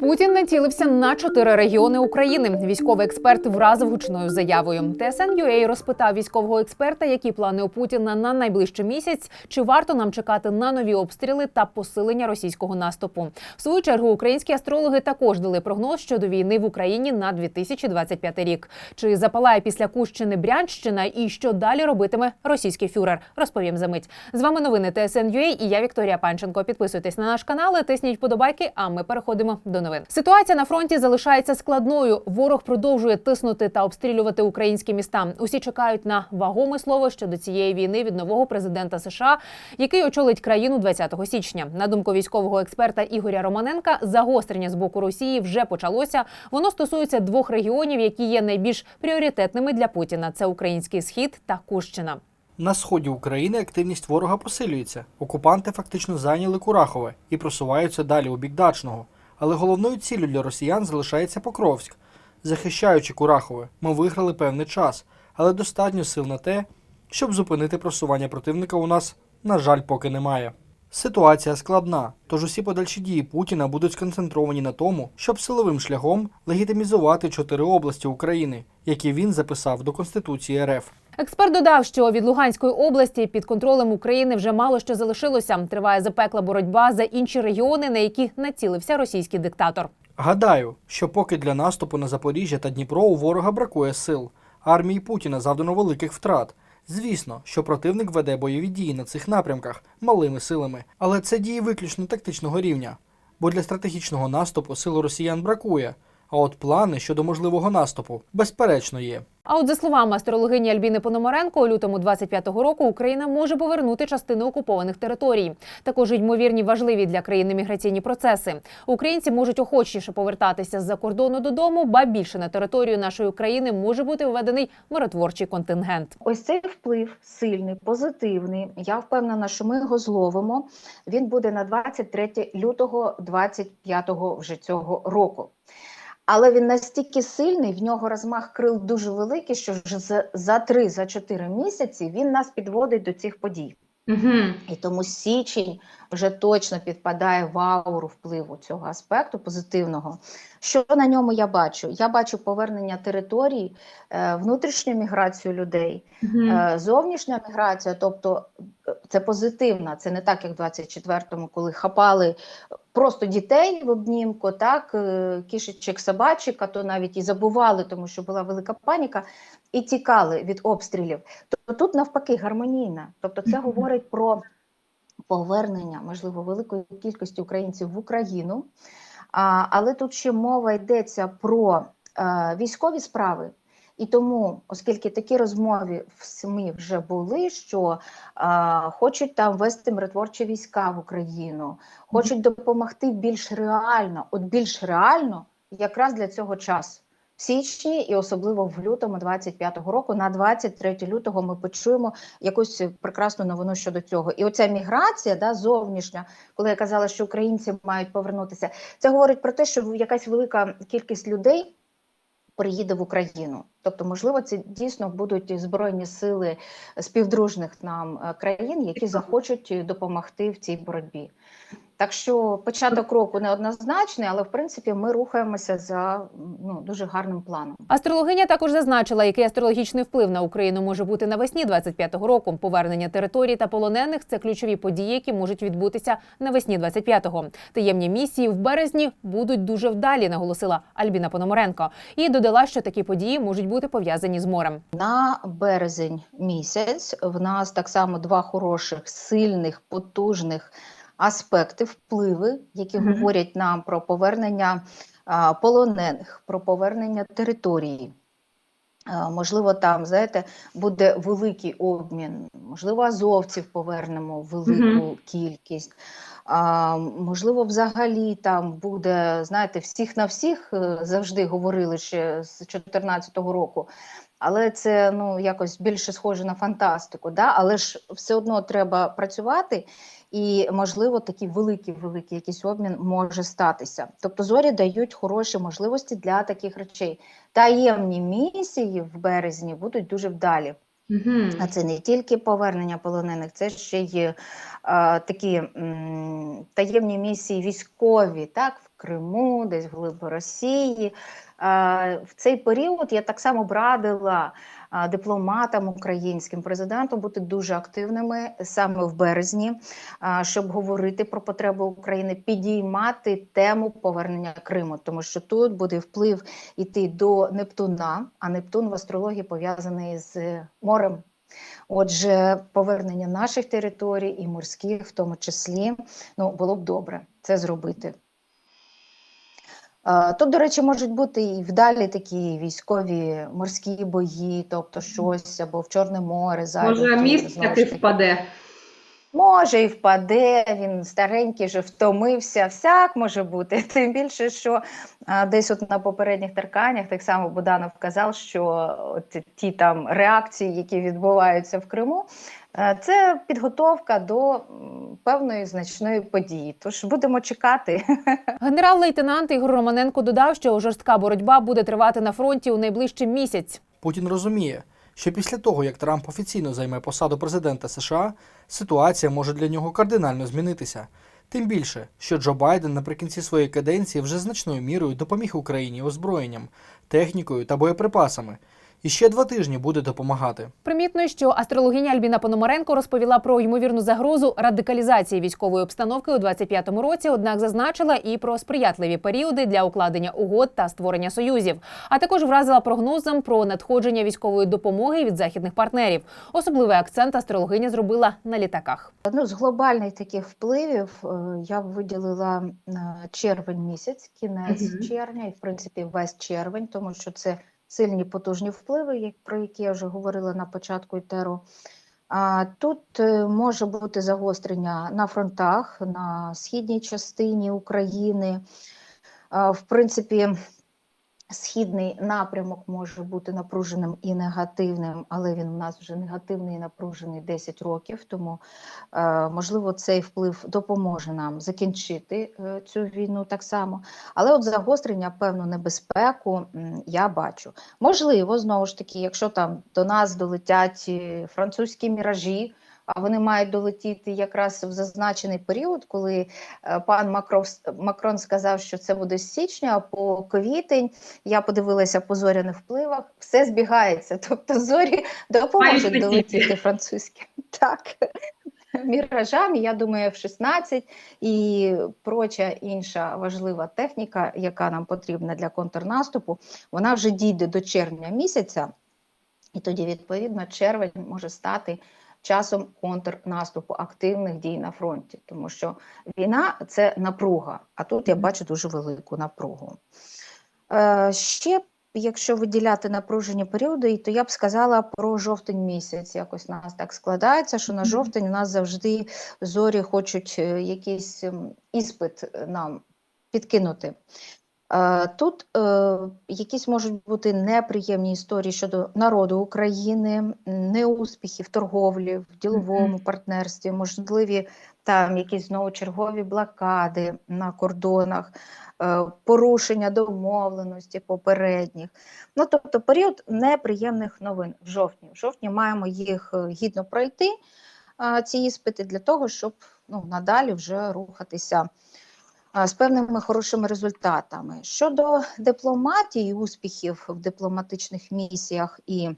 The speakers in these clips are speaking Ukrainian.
Путін націлився на чотири регіони України. Військовий експерт вразив гучною заявою. ТСН.UA розпитав військового експерта, які плани у Путіна на найближчий місяць, чи варто нам чекати на нові обстріли та посилення російського наступу. В свою чергу українські астрологи також дали прогноз щодо війни в Україні на 2025 рік. Чи запалає після Кущини Брянщина і що далі робитиме російський фюрер? Розповім за мить. З вами новини ТСН.UA і я Вікторія Панченко. Підписуйтесь на наш канал, тисніть вподобайки. А ми переходимо до новин. Ситуація на фронті залишається складною. Ворог продовжує тиснути та обстрілювати українські міста. Усі чекають на вагоме слово щодо цієї війни від нового президента США, який очолить країну 20 січня. На думку військового експерта Ігоря Романенка, загострення з боку Росії вже почалося. Воно стосується двох регіонів, які є найбільш пріоритетними для Путіна: це український схід та Кущина. На сході України активність ворога посилюється. Окупанти фактично зайняли Курахове і просуваються далі у бік Дачного. Але головною ціллю для росіян залишається Покровськ. Захищаючи Курахове, ми виграли певний час, але достатньо сил на те, щоб зупинити просування противника у нас, на жаль, поки немає. Ситуація складна, тож усі подальші дії Путіна будуть сконцентровані на тому, щоб силовим шляхом легітимізувати чотири області України, які він записав до Конституції РФ. Експерт додав, що від Луганської області під контролем України вже мало що залишилося. Триває запекла боротьба за інші регіони, на які націлився російський диктатор. Гадаю, що поки для наступу на Запоріжжя та Дніпро у ворога бракує сил, армії Путіна завдано великих втрат. Звісно, що противник веде бойові дії на цих напрямках малими силами, але це дії виключно тактичного рівня. Бо для стратегічного наступу сил росіян бракує. А от плани щодо можливого наступу безперечно є. А от за словами астрологині Альбіни Пономаренко, у лютому 25-го року Україна може повернути частини окупованих територій. Також ймовірні важливі для країни міграційні процеси. Українці можуть охочіше повертатися з-за кордону додому, ба більше на територію нашої країни може бути введений миротворчий контингент. Ось цей вплив сильний, позитивний. Я впевнена, що ми його зловимо. Він буде на 23 лютого 25-го вже цього року. Але він настільки сильний, в нього розмах крил дуже великий, що вже за, за 3-4 місяці він нас підводить до цих подій. Угу. І тому січень вже точно підпадає в ауру впливу цього аспекту позитивного. Що на ньому я бачу? Я бачу повернення територій, е, внутрішню міграцію людей, Угу. Е, Зовнішня міграція, тобто е, це позитивна, це не так, як в 24-му, коли хапали просто дітей в обнімку, так, е, кішечок, собачок, а то навіть і забували, тому що була велика паніка, і тікали від обстрілів. Тобто тут навпаки гармонійна. Тобто це говорить про повернення, можливо, великої кількості українців в Україну. А, але тут ще мова йдеться про е, військові справи. І тому, оскільки такі розмови в СМІ вже були, що а, хочуть там вести миротворчі війська в Україну, хочуть допомогти більш реально, от більш реально, якраз для цього часу. В січні і особливо в лютому 25-го року, на 23 лютого ми почуємо якусь прекрасну новину щодо цього. І оця міграція, да, зовнішня, коли я казала, що українці мають повернутися, це говорить про те, що якась велика кількість людей приїде в Україну. Тобто, можливо, це дійсно будуть збройні сили співдружних нам е, країн, які захочуть допомогти в цій боротьбі. Так що початок року неоднозначний, але в принципі ми рухаємося за ну дуже гарним планом. Астрологиня також зазначила, який астрологічний вплив на Україну може бути навесні 25-го року. Повернення територій та полонених це ключові події, які можуть відбутися навесні 25-го. Таємні місії в березні будуть дуже вдалі, наголосила Альбіна Пономаренко. І додала, що такі події можуть бути пов'язані з морем. На березень місяць в нас так само два хороших, сильних, потужних аспекти, впливи, які Мгм. говорять нам про повернення а, полонених, про повернення території. А, Можливо, там, знаєте, буде великий обмін, можливо, азовців повернемо велику кількість. А, можливо, взагалі там буде, знаєте, всіх на всіх е, завжди говорили ще з 2014 року. Але це ну якось більше схоже на фантастику. Да? Але ж все одно треба працювати, і можливо такий великий великий якийсь обмін може статися. Тобто зорі дають хороші можливості для таких речей. Таємні місії в березні будуть дуже вдалі. Угу. А це не тільки повернення полонених, це ще й е, такі м, таємні місії військові, так, в Криму, десь вглиб Росії. Е, В цей період я так само б радила дипломатам українським президенту бути дуже активними саме в березні, щоб говорити про потреби України, підіймати тему повернення Криму, тому що тут буде вплив іти до Нептуна, а Нептун в астрології пов'язаний з морем. Отже, повернення наших територій і морських, в тому числі, ну було б добре це зробити. Е, Тут, до речі, можуть бути і вдалі такі військові морські бої, тобто щось або в Чорне море Може, міст таки таки. впаде. Може, і впаде, він старенький, вже втомився, всяк може бути. Тим більше, що а, десь от на попередніх терканнях так само Буданов казав, що от ті там реакції, які відбуваються в Криму, е, це підготовка до певної значної події. Тож будемо чекати. Генерал-лейтенант Ігор Романенко додав, що жорстка боротьба буде тривати на фронті у найближчий місяць. Путін розуміє, що після того, як Трамп офіційно займе посаду президента США, ситуація може для нього кардинально змінитися. Тим більше, що Джо Байден наприкінці своєї каденції вже значною мірою допоміг Україні озброєнням, технікою та боєприпасами, і ще два тижні буде допомагати. Примітно, що астрологиня Альбіна Пономаренко розповіла про ймовірну загрозу радикалізації військової обстановки у 25-му році, однак зазначила і про сприятливі періоди для укладення угод та створення союзів. А також вразила прогнозом про надходження військової допомоги від західних партнерів. Особливий акцент астрологиня зробила на літаках. Ну, з глобальних таких впливів е, я б виділила е, червень місяць, кінець Мгм. червня, і в принципі весь червень, тому що це сильні потужні впливи, про які я вже говорила на початку ітеру. Тут е, може бути загострення на фронтах, на східній частині України. В принципі, східний напрямок може бути напруженим і негативним, але він у нас вже негативний і напружений 10 років. Тому е, можливо цей вплив допоможе нам закінчити е, цю війну так само. Але от загострення, певну небезпеку я бачу. Можливо, знову ж таки, якщо там до нас долетять е, французькі міражі. А вони мають долетіти якраз в зазначений період, коли е, пан Макрон, Макрон сказав, що це буде з січня, а по квітень я подивилася по зоряних впливах, все збігається. Тобто зорі допоможуть долетіти французьким. Так. Міражам, я думаю, F-16 і проча інша важлива техніка, яка нам потрібна для контрнаступу, вона вже дійде до червня місяця, і тоді, відповідно, червень може стати часом контрнаступу активних дій на фронті, тому що війна це напруга, а тут я бачу дуже велику напругу. Е, ще, якщо виділяти напружені періоди, то я б сказала про жовтень місяць. Якось у нас так складається, що на жовтень у нас завжди зорі хочуть е, якийсь ем, іспит е, нам підкинути. Е, Тут е, якісь можуть бути неприємні історії щодо народу України, неуспіхи в торговлі, в діловому партнерстві, можливі там якісь знову чергові блокади на кордонах, е, порушення домовленості попередніх. Ну, тобто період неприємних новин в жовтні. В жовтні маємо їх гідно пройти, е, ці іспити, для того, щоб ну, надалі вже рухатися з певними хорошими результатами. Щодо дипломатії, успіхів в дипломатичних місіях і,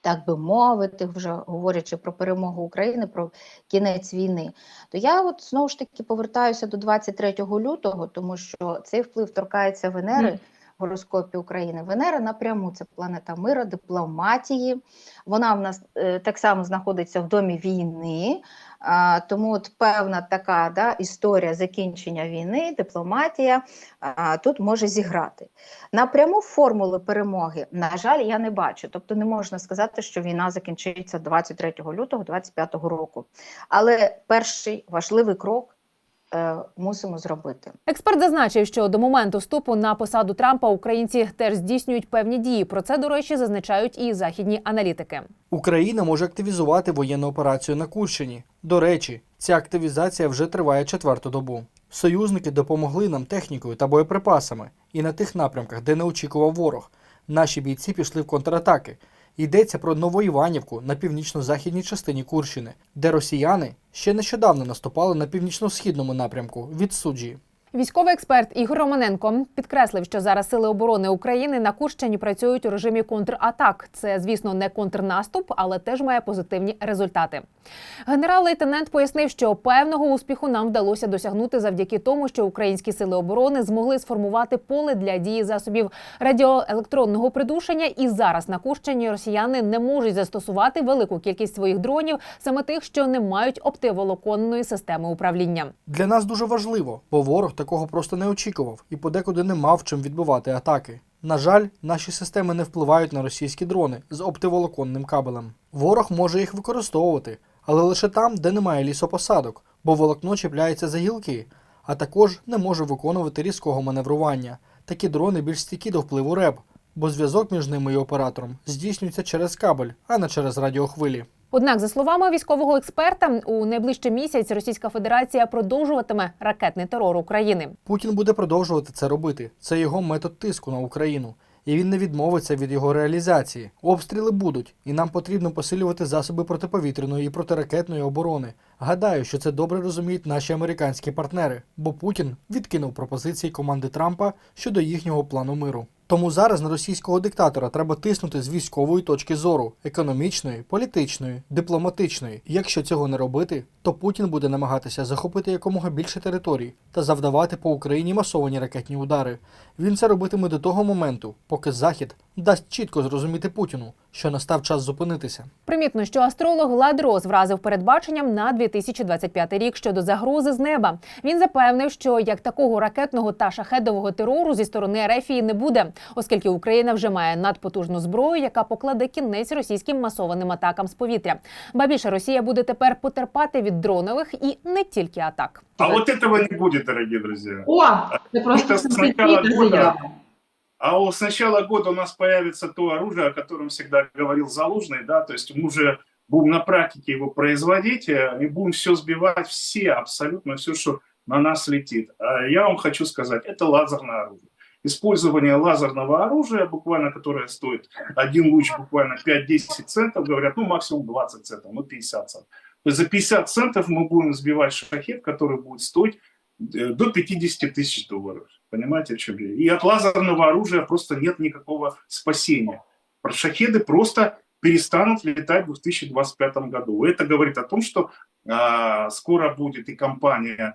так би мовити, вже говорячи про перемогу України, про кінець війни, то я от знову ж таки повертаюся до 23 лютого, тому що цей вплив торкається Венери. Гороскопі України Венера напряму це планета мира, дипломатії. Вона в нас е, так само знаходиться в домі війни. Тому от певна така да, історія закінчення війни, дипломатія тут може зіграти. Напряму формули перемоги, на жаль, я не бачу. Тобто не можна сказати, що війна закінчиться 23 лютого 2025 року. Але перший важливий крок мусимо зробити. Експерт зазначив, що до моменту вступу на посаду Трампа українці теж здійснюють певні дії. Про це, до речі, зазначають і західні аналітики. Україна може активізувати воєнну операцію на Курщині. До речі, ця активізація вже триває четверту добу. Союзники допомогли нам технікою та боєприпасами, і на тих напрямках, де не очікував ворог. Наші бійці пішли в контратаки. Йдеться про Новоіванівку на північно-західній частині Курщини, де росіяни ще нещодавно наступали на північно-східному напрямку від суджі. Військовий експерт Ігор Романенко підкреслив, що зараз сили оборони України на Курщині працюють у режимі контратак. Це, звісно, не контрнаступ, але теж має позитивні результати. Генерал-лейтенант пояснив, що певного успіху нам вдалося досягнути завдяки тому, що українські сили оборони змогли сформувати поле для дії засобів радіоелектронного придушення. І зараз на Курщині росіяни не можуть застосувати велику кількість своїх дронів, саме тих, що не мають оптиволоконної системи управління. Для нас дуже важливо, бо ворог такого просто не очікував і подекуди не мав чим відбивати атаки. На жаль, наші системи не впливають на російські дрони з оптиволоконним кабелем. Ворог може їх використовувати, але лише там, де немає лісопосадок, бо волокно чіпляється за гілки, а також не може виконувати різкого маневрування. Такі дрони більш стійкі до впливу РЕБ, бо зв'язок між ними і оператором здійснюється через кабель, а не через радіохвилі. Однак, за словами військового експерта, у найближчий місяць Російська Федерація продовжуватиме ракетний терор України. Путін буде продовжувати це робити. Це його метод тиску на Україну. І він не відмовиться від його реалізації. Обстріли будуть, і нам потрібно посилювати засоби протиповітряної і протиракетної оборони. Гадаю, що це добре розуміють наші американські партнери, бо Путін відкинув пропозиції команди Трампа щодо їхнього плану миру. Тому зараз на російського диктатора треба тиснути з військової точки зору економічної, політичної, дипломатичної. Якщо цього не робити, то Путін буде намагатися захопити якомога більше територій та завдавати по Україні масовані ракетні удари. Він це робитиме до того моменту, поки Захід дасть чітко зрозуміти Путіну, що настав час зупинитися. Примітно, що астролог Ладрос вразив передбаченням на 2025 рік щодо загрози з неба. Він запевнив, що як такого ракетного та шахедового терору зі сторони Ерефії не буде, оскільки Україна вже має надпотужну зброю, яка покладе кінець російським масованим атакам з повітря. Ба більше Росія буде тепер потерпати від дронових і не тільки атак. А вот этого не будет, дорогие друзья. О, це просто Это с начала сенсаційна года. заява. А у- с начала года у нас появится то оружие, о котором всегда говорил Залужный, да, то есть мы уже будем на практике его производить э, и будем все сбивать, все, абсолютно все, что на нас летит. А я вам хочу сказать, это лазерное оружие. Использование лазерного оружия, буквально которое стоит один луч буквально 5-10 центов, говорят, ну максимум 20 центов, ну 50 центов. За 50 центов мы будем сбивать шахет, который будет стоить э, до 50 тысяч долларов. Понимаете, о чем я? И от лазерного оружия просто нет никакого спасения. Шахеды просто перестанут летать в 2025 году. Это говорит о том, что а, скоро будет и компания,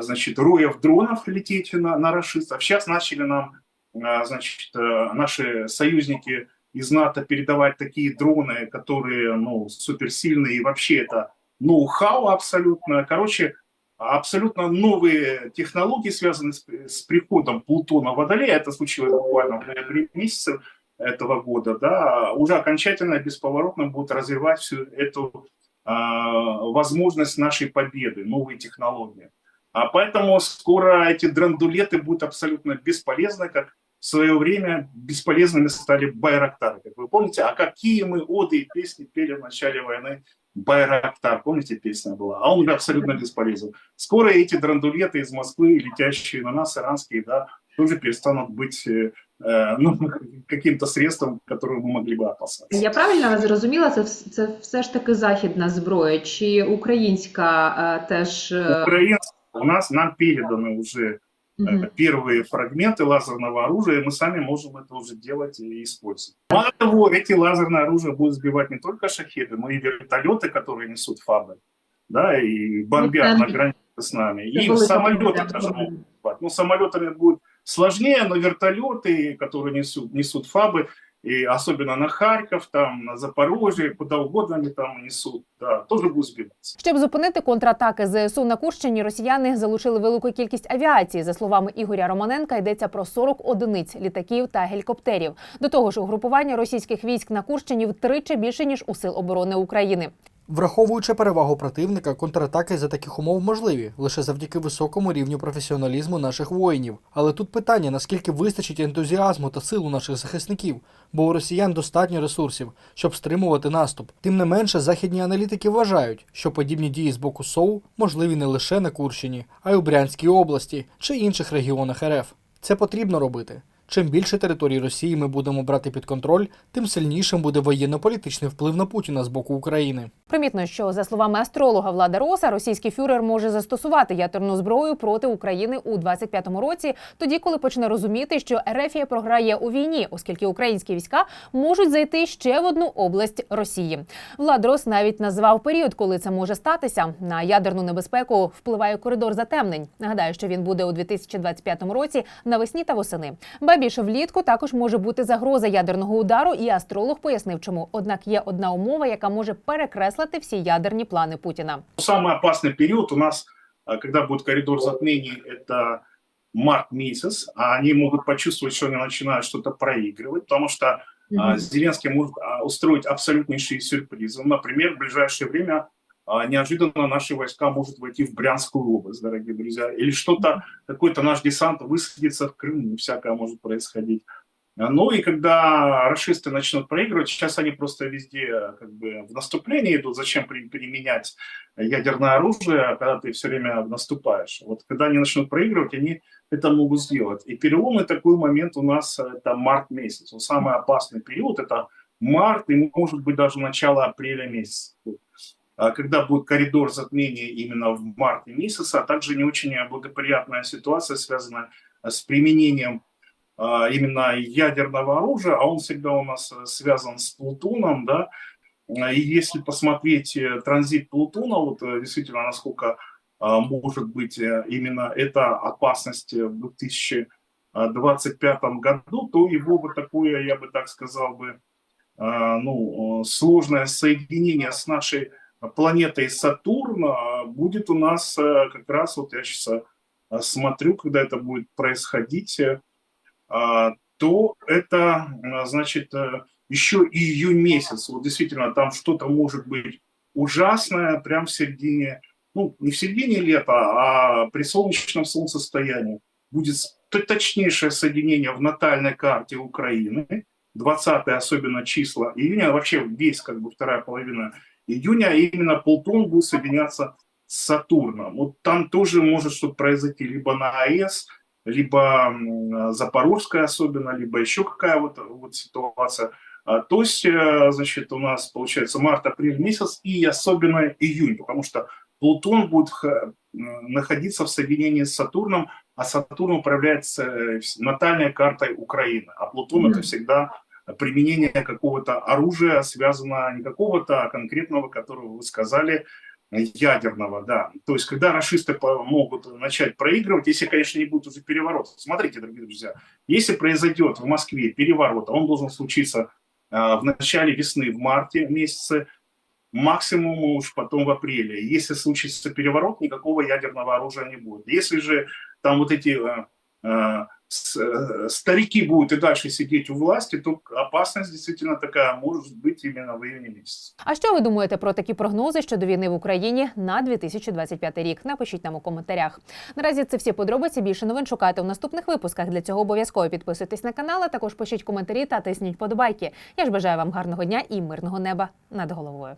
значит, роев дронов лететь на, на расистов. Сейчас начали нам, а, значит, э, наши союзники из НАТО передавать такие дроны, которые, ну, суперсильные, и вообще это ноу-хау абсолютно. Короче, абсолютно новые технологии, связанные с, с приходом Плутона в Водолея. Это случилось буквально в ноябре месяце этого года. Да, уже окончательно, бесповоротно будут развивать всю эту а, возможность нашей победы, новые технологии. А поэтому скоро эти драндулеты будут абсолютно бесполезны, как в свое время бесполезными стали байрактары, как вы помните. А какие мы оды и песни пели в начале войны Байрактар, помните, песня была? А он уже абсолютно бесполезен. Скоро эти драндулеты из Москвы, летящие на нас, иранские, да, тоже перестанут быть э, э, ну, каким-то средством, которым мы могли бы опасаться. Я правильно вас зрозуміла, це, вс- це все ж таки західна зброя, чи українська е, теж. е, Украинцы, у нас нам переданы уже мгм. первые фрагменты лазерного оружия, и мы сами можем это уже делать и использовать. Мало того, эти лазерные оружия будут сбивать не только шахеды, но и вертолеты, которые несут фабы, да, и бомбят Ну, на границе с нами. И самолеты тоже могут сбивать. Ну, самолетами будет сложнее, но вертолеты, которые несут, несут фабы, и особенно на Харків, там, на Запорожье, куда угодно вони там несуть, да, тоже будут збиватися. Щоб зупинити контратаки ЗСУ на Курщині, росіяни залучили велику кількість авіації. За словами Ігоря Романенка, йдеться про 40 одиниць літаків та гелікоптерів. До того ж, угрупування російських військ на Курщині втричі більше ніж у сил оборони України. Враховуючи перевагу противника, контратаки за таких умов можливі лише завдяки високому рівню професіоналізму наших воїнів. Але тут питання, наскільки вистачить ентузіазму та сил у наших захисників, бо у росіян достатньо ресурсів, щоб стримувати наступ. Тим не менше, західні аналітики вважають, що подібні дії з боку СОУ можливі не лише на Курщині, а й у Брянській області чи інших регіонах РФ. Це потрібно робити. Чим більше територій Росії ми будемо брати під контроль, тим сильнішим буде воєнно-політичний вплив на Путіна з боку України. Примітно, що за словами астролога Влада Роса, російський фюрер може застосувати ядерну зброю проти України у 25-му році, тоді коли почне розуміти, що Ерефія програє у війні, оскільки українські війська можуть зайти ще в одну область Росії. Влад Рос навіть назвав період, коли це може статися. На ядерну небезпеку впливає коридор затемнень. Нагадаю, що він буде у 2025 році навесні та восени Ба більше влітку також може бути загроза ядерного удару, і астролог пояснив, чому. Однак є одна умова, яка може перекреслити всі ядерні плани Путіна. Самый опасный период у нас, а, когда будет коридор затмений, это март месяц, а они могут почувствовать, что они начинают что-то проигрывать, потому что а, Мгм. Зеленский может а, устроить абсолютнейшие сюрпризы. Например, в ближайшее время а, неожиданно наши войска могут войти в Брянскую область, дорогие друзья, или что-то, какой-то наш десант высадится в Крыму, всякое может происходить. А, Ну и когда расисты начнут проигрывать, сейчас они просто везде как бы в наступлении идут, зачем при- применять ядерное оружие, когда ты все время наступаешь. Вот когда они начнут проигрывать, они это могут сделать. И переломный такой момент у нас э, это март месяц. Самый опасный период это март и может быть даже начало апреля месяца. А Когда будет коридор затмения именно в марте месяце, а также не очень благоприятная ситуация, связанная с применением а, именно ядерного оружия, а он всегда у нас связан с Плутоном, да, и если посмотреть э, транзит Плутона, вот э, действительно, насколько а, может быть э, именно эта опасность в 2025 году, то его вот такое, я бы так сказал бы, ну, сложное соединение с нашей планетой Сатурн а, будет у нас э, как раз, вот я сейчас смотрю, когда это будет происходить, э, а, то это, значит, э, еще июнь месяц. Вот действительно, там что-то может быть ужасное прямо в середине, ну, не в середине лета, а при солнечном солнцестоянии. Будет точнейшее соединение в натальной карте Украины, 20 особенно числа июня, вообще весь, как бы, вторая половина июня, и именно Плутон будет соединяться с Сатурном. Вот там тоже может что-то произойти либо на АЭС, либо Запорожская особенно, либо еще какая вот, вот ситуация. А, То есть, э, значит, у нас получается март-апрель месяц и особенно июнь, потому что Плутон будет находиться в соединении с Сатурном, а Сатурн управляется э, натальной картой Украины, а Плутон Мгм. это всегда применение какого-то оружия, связанного не какого-то, а конкретного, которого вы сказали, ядерного, да. То есть, когда расисты могут начать проигрывать, если, конечно, не будет уже переворот. Смотрите, дорогие друзья, если произойдет в Москве переворот, а он должен случиться а, в начале весны, в марте месяце, максимум уж потом в апреле. Если случится переворот, никакого ядерного оружия не будет. Если же там вот эти с- э, старики будут и дальше сидеть у власти, то опасность действительно такая может быть именно в июне месяце. А що ви думаєте про такі прогнози щодо війни в Україні на 2025 рік? Напишіть нам у коментарях. Наразі це всі подробиці. Більше новин шукайте у наступних випусках. Для цього обов'язково підписуйтесь на канал, а також пишіть коментарі та тисніть подобайки. Я ж бажаю вам гарного дня і мирного неба над головою.